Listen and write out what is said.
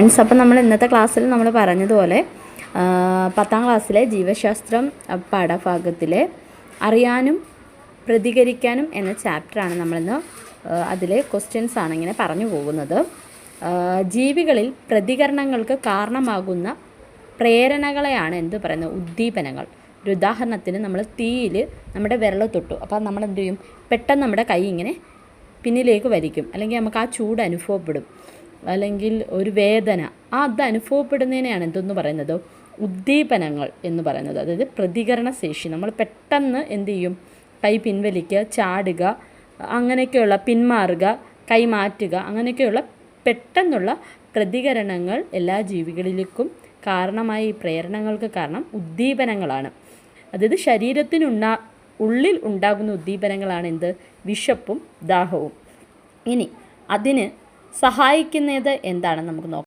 Friends അപ്പം നമ്മൾ ഇന്നത്തെ ക്ലാസ്സിൽ നമ്മൾ പറഞ്ഞതുപോലെ പത്താം ക്ലാസ്സിലെ ജീവശാസ്ത്രം പാഠഭാഗത്തിലെ അറിയാനും പ്രതികരിക്കാനും എന്ന ചാപ്റ്ററാണ് നമ്മളിന്ന് അതിലെ ക്വസ്റ്റ്യൻസ് ആണ് ഇങ്ങനെ പറഞ്ഞു പോകുന്നത്. ജീവികളിൽ പ്രതികരണങ്ങൾക്ക് കാരണമാകുന്ന പ്രേരണകളെയാണ് എന്ത് പറയുന്നത്? ഉദ്ദീപനങ്ങൾ. ഒരു ഉദാഹരണത്തിന് നമ്മൾ തീയിൽ നമ്മുടെ വിരൽ തൊട്ടു. അപ്പോൾ നമ്മൾ എന്ത് ചെയ്യും? പെട്ടെന്ന് നമ്മുടെ കൈ ഇങ്ങനെ പിന്നിലേക്ക് വലിക്കും. അല്ലെങ്കിൽ നമുക്ക് ആ ചൂട് അനുഭവപ്പെടും. അല്ലെങ്കിൽ ഒരു വേദന അത് അനുഭവപ്പെടുന്നതിനെയാണ് എന്തെന്ന് പറയുന്നത്? ഉദ്ദീപനങ്ങൾ എന്ന് പറയുന്നത്. അതായത് പ്രതികരണ ശേഷി. നമ്മൾ പെട്ടെന്ന് എന്ത് ചെയ്യും? കൈ പിൻവലിക്കുക ചാടുക അങ്ങനെയൊക്കെയുള്ള പിന്മാറുക കൈ മാറ്റുക അങ്ങനെയൊക്കെയുള്ള പെട്ടെന്നുള്ള പ്രതികരണങ്ങൾ എല്ലാ ജീവികളിലേക്കും കാരണമായ ഈ പ്രേരണങ്ങൾക്ക് കാരണം ഉദ്ദീപനങ്ങളാണ്. അതായത് ശരീരത്തിനുണ്ടാ ഉള്ളിൽ ഉണ്ടാകുന്ന ഉദ്ദീപനങ്ങളാണ് എന്ത്? വിശപ്പും ദാഹവും. ഇനി അതിന് സഹായിക്കുന്നത് എന്താണെന്ന് നമുക്ക് നോക്കാം.